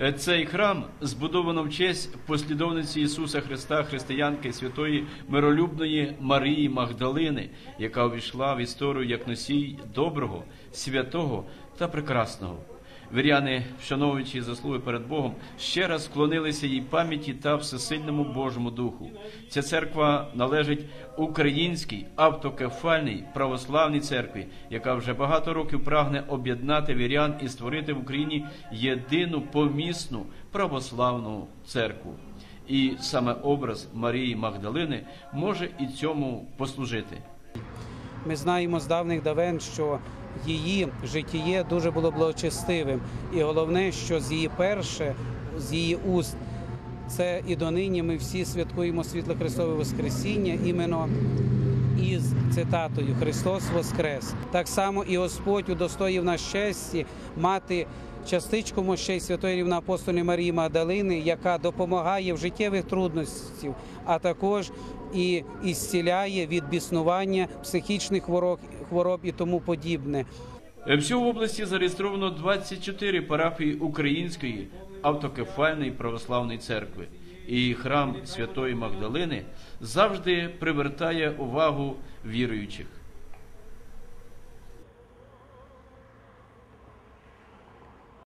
Е, Цей храм збудовано в честь послідовниці Ісуса Христа, християнки святої миролюбної Марії Магдалини, яка увійшла в історію як носій доброго, святого та прекрасного. Віряни, вшановуючи заслуги перед Богом, ще раз вклонилися їй пам'яті та всесильному Божому Духу. Ця церква належить українській автокефальній православній церкві, яка вже багато років прагне об'єднати вірян і створити в Україні єдину помісну православну церкву. І саме образ Марії Магдалини може і цьому послужити. Ми знаємо з давних давен, що її життєє дуже було благочестивим. І головне, що з її перше, з її уст, це і донині ми всі святкуємо світло Христове Воскресіння іменно із цитатою Христос Воскрес. Так само і Господь удостоїв нас честі мати частичку мощей Святої Рівноапостольної Марії Магдалини, яка допомагає в життєвих трудностях, а також і ісціляє від біснування психічних хвороб, і тому подібне. Всього в області зареєстровано 24 парафії Української автокефальної православної церкви. І храм Святої Магдалини завжди привертає увагу віруючих.